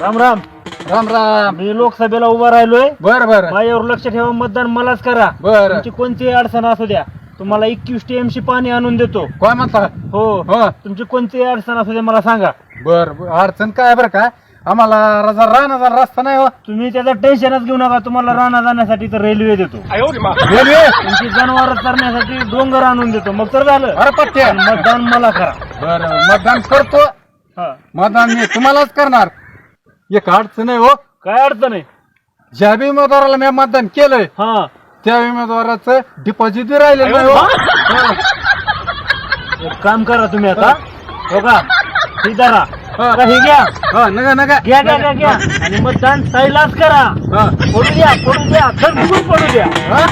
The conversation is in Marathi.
राम राम राम राम मी लोकसभेला उभा राहिलोय. बर बर. माझ्यावर लक्ष ठेवा मतदान मलाच करा. बर. तुमची कोणती अडचण असू द्या. तुम्हाला एकवीस टीएमसी पाणी आणून देतो. काय म्हणता? हो. हो. तुमची कोणती अडचण असू द्या मला सांगा. बर बर. अडचण काय बरं का? आम्हाला रजा राहण्याचा रस्ता नाही हो. तुम्ही त्याचं टेन्शनच घेऊ नका. तुम्हाला राणा जाण्यासाठी तर रेल्वे देतो. रेल्वे तुमची जनावर करण्यासाठी डोंगर आणून देतो. मग तर झालं. अरे पट्ट्या पण मतदान मला करा. बर मतदान करतो. हा. मतदान मी तुम्हालाच करणार. एक अडचण आहे हो. काय अडचण आहे? ज्या बी उमेदवाराला मी मतदान केलंय हा. त्या उमेदवाराचं डिपॉझिट राहिलेलं नाही हो. एक काम करा तुम्ही आता. हो का ही धरा हा. का हे घ्या. हा, नका नका घ्या घ्या घ्या घ्या. आणि मतदान साईलाच करा. हा. पडू द्या पडू द्या. तर पडू द्या. हा?